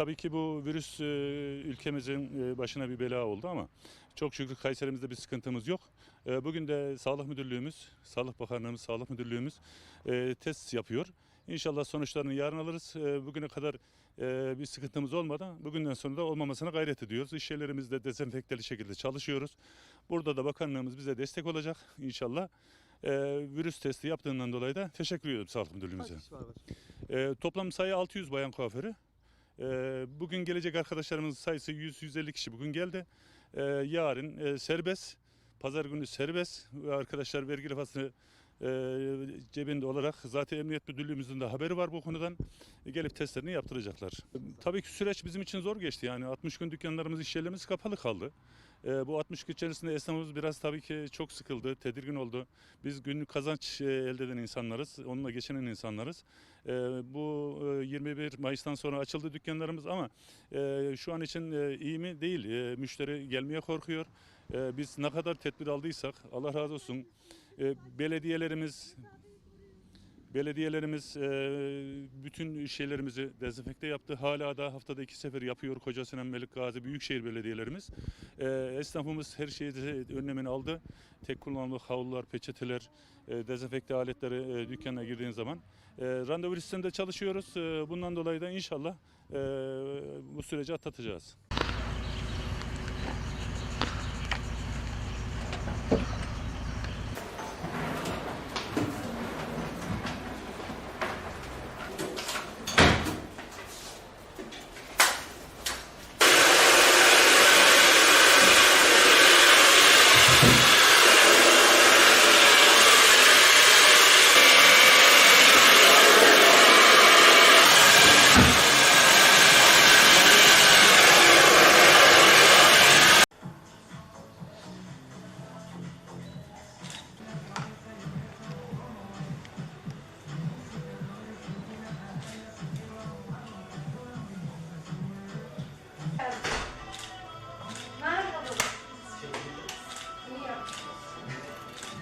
tabii ki bu virüs e, ülkemizin e, başına bir bela oldu ama çok şükür Kayserimizde bir sıkıntımız yok. E, bugün de Sağlık Müdürlüğümüz, Sağlık Bakanlığımız, Sağlık Müdürlüğümüz test yapıyor. İnşallah sonuçlarını yarın alırız. Bugüne kadar bir sıkıntımız olmadı. Bugünden sonra da olmamasına gayret ediyoruz. İş yerlerimizde dezenfekteli şekilde çalışıyoruz. Burada da bakanlığımız bize destek olacak inşallah. E, virüs testi yaptığından dolayı da teşekkür ediyorum Sağlık Müdürlüğümüze. E, toplam sayı 600 bayan kuaförü. E, bugün gelecek arkadaşlarımızın sayısı 100-150 kişi bugün geldi. E, yarın e, serbest. Pazar günü serbest. Arkadaşlar vergi lafasını e, cebinde olarak zaten Emniyet Müdürlüğümüzün de haberi var bu konudan. E, gelip testlerini yaptıracaklar. Tabii ki süreç bizim için zor geçti. Yani 60 gün dükkanlarımız, iş yerlerimiz kapalı kaldı. E, bu 60 gün içerisinde esnafımız biraz tabii ki çok sıkıldı, tedirgin oldu. Biz günlük kazanç e, elde eden insanlarız, onunla geçinen insanlarız. E, bu e, 21 Mayıs'tan sonra açıldı dükkanlarımız ama e, şu an için e, iyi mi? Değil. E, müşteri gelmeye korkuyor. E, biz ne kadar tedbir aldıysak Allah razı olsun. E, belediyelerimiz Belediyelerimiz e, bütün şeylerimizi dezenfekte yaptı. Hala da haftada iki sefer yapıyor Koca Sinan Melik Büyükşehir Belediyelerimiz. E, esnafımız her şeyi önlemini aldı. Tek kullanımlık havlular, peçeteler, e, dezenfekte aletleri dükkana girdiğin zaman. Randevu listesinde çalışıyoruz. Bundan dolayı da inşallah bu süreci atlatacağız.